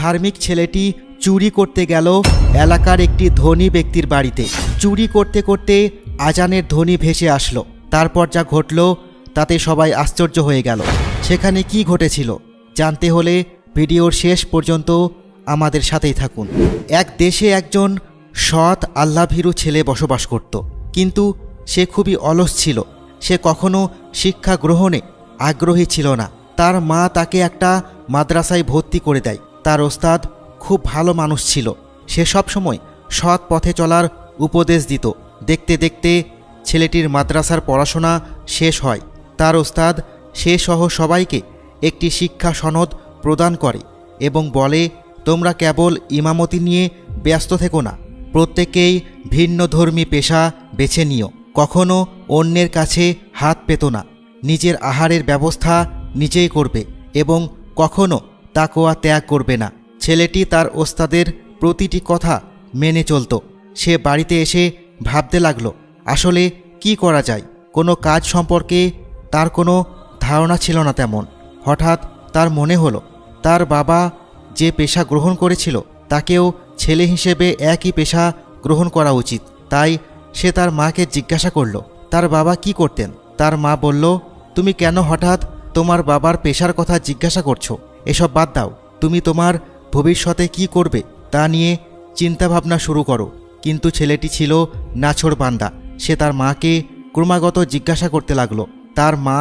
ধার্মিক ছেলেটি চুরি করতে গেল এলাকার একটি ধনী ব্যক্তির বাড়িতে। চুরি করতে করতে আজানের ধ্বনি ভেসে আসলো। তারপর যা ঘটল তাতে সবাই আশ্চর্য হয়ে গেল। সেখানে কি ঘটেছিল জানতে হলে ভিডিওর শেষ পর্যন্ত আমাদের সাথেই থাকুন। এক দেশে একজন সৎ আল্লাভীরু ছেলে বসবাস করত, কিন্তু সে খুবই অলস ছিল। সে কখনো শিক্ষা গ্রহণে আগ্রহী ছিল না। তার মা তাকে একটা মাদ্রাসায় ভর্তি করে দেয়। তার ওস্তাদ খুব ভালো মানুষ ছিল। সে সবসময় সৎ পথে চলার উপদেশ দিত। দেখতে দেখতে ছেলেটির মাদ্রাসার পড়াশোনা শেষ হয়। তার ওস্তাদ সে সহ সবাইকে একটি শিক্ষা সনদ প্রদান করে এবং বলে, তোমরা কেবল ইমামতি নিয়ে ব্যস্ত থেকো না। প্রত্যেকেই ভিন্ন ধর্মী পেশা বেছে নিও। কখনো অন্যের কাছে হাত পেত না। নিজের আহারের ব্যবস্থা নিজেই করবে এবং কখনো তাকোয়া ত্যাগ করবে না। ছেলেটি তার ওস্তাদের প্রতিটি কথা মেনে চলত। সে বাড়িতে এসে ভাবতে লাগল, আসলে কি করা যায়? কোনো কাজ সম্পর্কে তার কোনো ধারণা ছিল না তেমন। হঠাৎ তার মনে হলো, তার বাবা যে পেশা গ্রহণ করেছিল, তাকেও ছেলে হিসেবে একই পেশা গ্রহণ করা উচিত। তাই সে তার মাকে জিজ্ঞাসা করল, তার বাবা কি করতেন? তার মা বলল, তুমি কেন হঠাৎ তোমার বাবার পেশার কথা জিজ্ঞাসা করছ? এসব বাদ দাও। তুমি তোমার ভবিষ্যতে কি করবে তা নিয়ে চিন্তাভাবনা শুরু করো। কিন্তু ছেলেটি ছিল নাছোড় বান্দা। সে তার মাকে ক্রমাগত জিজ্ঞাসা করতে লাগল। তার মা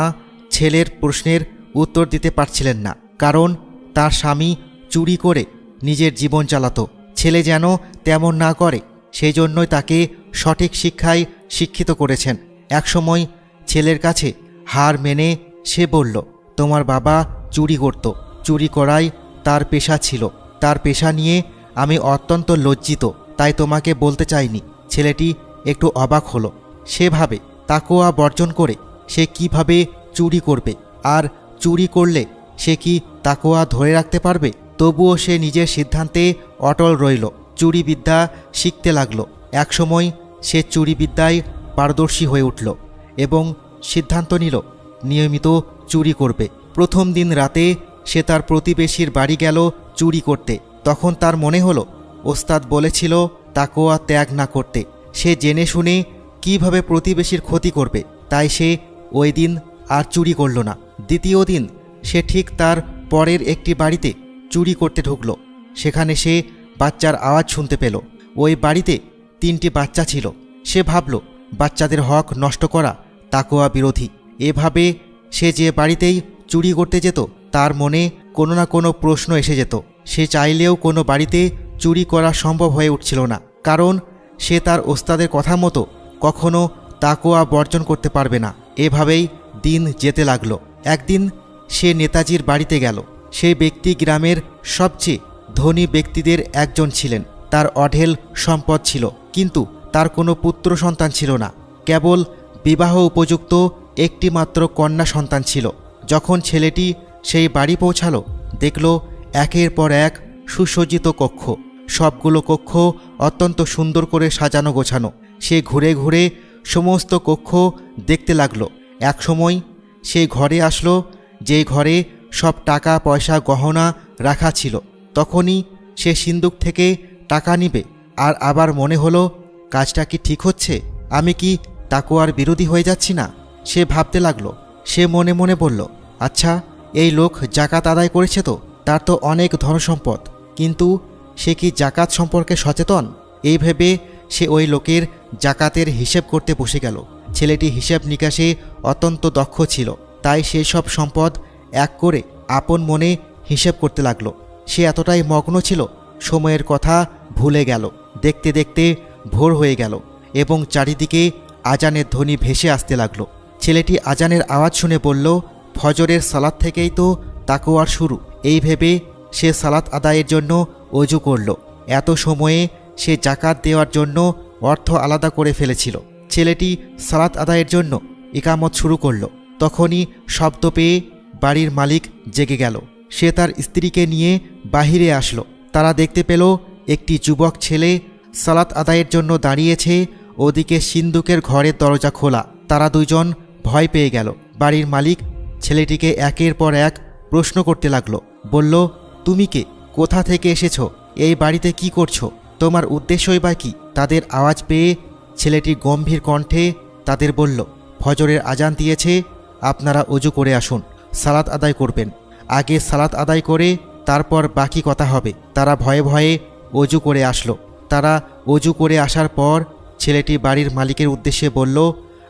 ছেলের প্রশ্নের উত্তর দিতে পারছিলেন না, কারণ তার স্বামী চুরি করে নিজের জীবন চালাতো। ছেলে যেন তেমন না করে সেই জন্যই তাকে সঠিক শিক্ষায় শিক্ষিত করেছেন। একসময় ছেলের কাছে হার মেনে সে বলল, তোমার বাবা চুরি করত। চুরি করাই তার পেশা ছিল। তার পেশা নিয়ে আমি অত্যন্ত লজ্জিত, তাই তোমাকে বলতে চাইনি। ছেলেটি একটু অবাক হলো। সেভাবে তাকোয়া বর্জন করে সে কীভাবে চুরি করবে? আর চুরি করলে সে কি তাকোয়া ধরে রাখতে পারবে? তবুও সে নিজের সিদ্ধান্তে অটল রইল। চুরিবিদ্যা শিখতে লাগল। একসময় সে চুরিবিদ্যায় পারদর্শী হয়ে উঠল এবং সিদ্ধান্ত নিল, নিয়মিত চুরি করবে। প্রথম দিন রাতে সে তার প্রতিবেশীর বাড়ি গেল চুরি করতে। তখন তার মনে হলো, ওস্তাদ বলেছিল, তাকোয়া ত্যাগ না করতে। সে জেনে শুনে কীভাবে প্রতিবেশীর ক্ষতি করবে, তাই সে ওই দিন আর চুরি করল না। দ্বিতীয় দিন সে ঠিক তার পরের একটি বাড়িতে চুরি করতে ঢুকলো। সেখানে সে বাচ্চার আওয়াজ শুনতে পেল। ওই বাড়িতে তিনটি বাচ্চা ছিল। সে ভাবল, বাচ্চাদের হক নষ্ট করা তাকোয়া বিরোধী। এভাবে সে যে বাড়িতেই চুরি করতে যেত তার মনে কোনো না কোনো প্রশ্ন এসে যেত। সে চাইলেও কোনো বাড়িতে চুরি করা সম্ভব হয়ে উঠছিল না, কারণ সে তার ওস্তাদের কথা মতো কখনো তাকোয়া বর্জন করতে পারবে না। এভাবেই দিন যেতে লাগল। একদিন সে নেতাজির বাড়িতে গেল। সেই ব্যক্তি গ্রামের সবচেয়ে ধনী ব্যক্তিদের একজন ছিলেন। তার অঢেল সম্পদ ছিল, কিন্তু তার কোনো পুত্র সন্তান ছিল না। কেবল বিবাহ উপযুক্ত একটি মাত্র কন্যা সন্তান ছিল। যখন ছেলেটি সেই বাড়ি পৌঁছালো, দেখল একের পর এক সুসজ্জিত কক্ষ। সবগুলো কক্ষ অত্যন্ত সুন্দর করে সাজানো গোছানো। সে ঘুরে ঘুরে সমস্ত কক্ষ দেখতে লাগল। একসময় সে ঘরে আসলো যে ঘরে সব টাকা, পয়সা, গহনা রাখা ছিল। তখনই সে সিন্দুক থেকে টাকা নিবে। আর আবার মনে হলো, কাজটা কি ঠিক হচ্ছে? আমি কি তাকুয়ার বিরোধী হয়ে যাচ্ছি না? সে ভাবতে লাগল। সে মনে মনে বলল আচ্ছা এই লোক জাকাত আদায় করেছে তো, তার তো অনেক ধনসম্পদ। কিন্তু সে কি জাকাত সম্পর্কে সচেতন? এই ভেবে সে ওই লোকের জাকাতের হিসেব করতে বসে গেল। ছেলেটি হিসেব নিকাশে অত্যন্ত দক্ষ ছিল। তাই সে সব সম্পদ এক করে আপন মনে হিসেব করতে লাগল। সে এতটাই মগ্ন ছিল, সময়ের কথা ভুলে গেল। দেখতে দেখতে ভোর হয়ে গেল এবং চারিদিকে আজানের ধ্বনি ভেসে আসতে লাগল। ছেলেটি আজানের আওয়াজ শুনে বলল ফজরের সালাদ থেকেই তো তাকোয়ার শুরু। এই ভেবে সে সালাত আদায়ের জন্য অজু করল। এত সময়ে সে জাকাত দেওয়ার জন্য অর্থ আলাদা করে ফেলেছিল। ছেলেটি সালাত আদায়ের জন্য ইকামত শুরু করল। তখনই শব্দ পেয়ে বাড়ির মালিক জেগে গেল। সে তার স্ত্রীকে নিয়ে বাহিরে আসলো। তারা দেখতে পেল একটি যুবক ছেলে সালাত আদায়ের জন্য দাঁড়িয়েছে। ওদিকে সিন্দুকের ঘরের দরজা খোলা। তারা দুজন ভয় পেয়ে গেল। বাড়ির মালিক ছেলেটিকে একের পর এক প্রশ্ন করতে লাগল। বলল, তুমি কে? কোথা থেকে এসেছ? এই বাড়িতে কি করছ? তোমার উদ্দেশ্যই বা কি? তাদের আওয়াজ পেয়ে ছেলেটি গম্ভীর কণ্ঠে তাদের বলল, ফজরের আজান দিয়েছে, আপনারা অজু করে আসুন, সালাত আদায় করবেন। আগে সালাত আদায় করে তারপর বাকি কথা হবে। তারা ভয়ে ভয়ে অজু করে আসলো। তারা অজু করে আসার পর ছেলেটি বাড়ির মালিকের উদ্দেশ্যে বলল,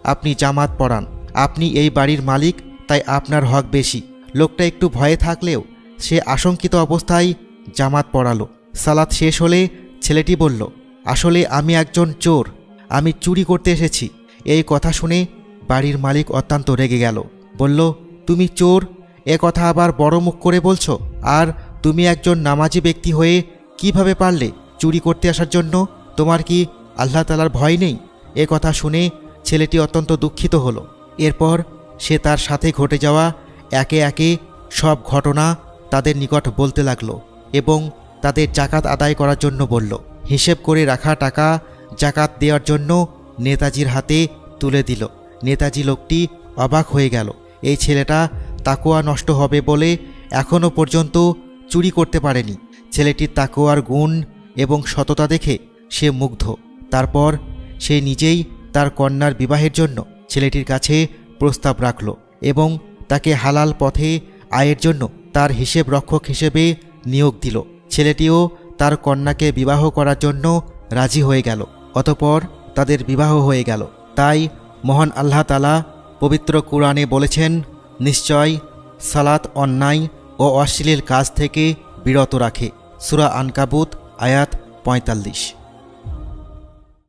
আপনি জামাত পড়ান আপনি এই বাড়ির মালিক তাই আপনার হক বেশি। লোকটা একটু ভয়ে থাকলেও সে আশঙ্কিত অবস্থায় জামাত পড়ালো। সালাত শেষ হলে ছেলেটি বলল, আসলে আমি একজন চোর। আমি চুরি করতে এসেছি। এই কথা শুনে বাড়ির মালিক অত্যন্ত রেগে গেল। বলল, তুমি চোর? এ কথা আবার বড় মুখ করে বলছো? আর তুমি একজন নামাজি ব্যক্তি হয়ে কীভাবে পারলে চুরি করতে আসার জন্য? তোমার কি আল্লাহ তালার ভয় নেই? এ কথা শুনে ছেলেটি অত্যন্ত দুঃখিত হলো। এরপর সে তার সাথে ঘটে যাওয়া একে একে সব ঘটনা তাদের নিকট বলতে লাগল এবং তাদের জাকাত আদায় করার জন্য বলল, হিসেব করে রাখা টাকা জাকাত দেওয়ার জন্য নেতাজির হাতে তুলে দিল। নেতাজি লোকটি অবাক হয়ে গেল, এই ছেলেটা তাকোয়া নষ্ট হবে বলে এখনও পর্যন্ত চুরি করতে পারেনি। ছেলেটির তাকোয়ার গুণ এবং সততা দেখে সে মুগ্ধ। তারপর সে নিজেই তার কন্যার বিবাহের জন্য ছেলেটির কাছে প্রস্তাব রাখল এবং তাকে হালাল পথে আয়ের জন্য তার হিসেব রক্ষক হিসেবে নিয়োগ দিল। ছেলেটিও তার কন্যাকে বিবাহ করার জন্য রাজি হয়ে গেল, অতপর তাদের বিবাহ হয়ে গেল। তাই মহান আল্লাহ তালা পবিত্র কোরআনে বলেছেন, নিশ্চয় সালাত অন্যায় ও অশ্লীল কাজ থেকে বিরত রাখে। সুরা আনকাবুত, আয়াত পঁয়তাল্লিশ।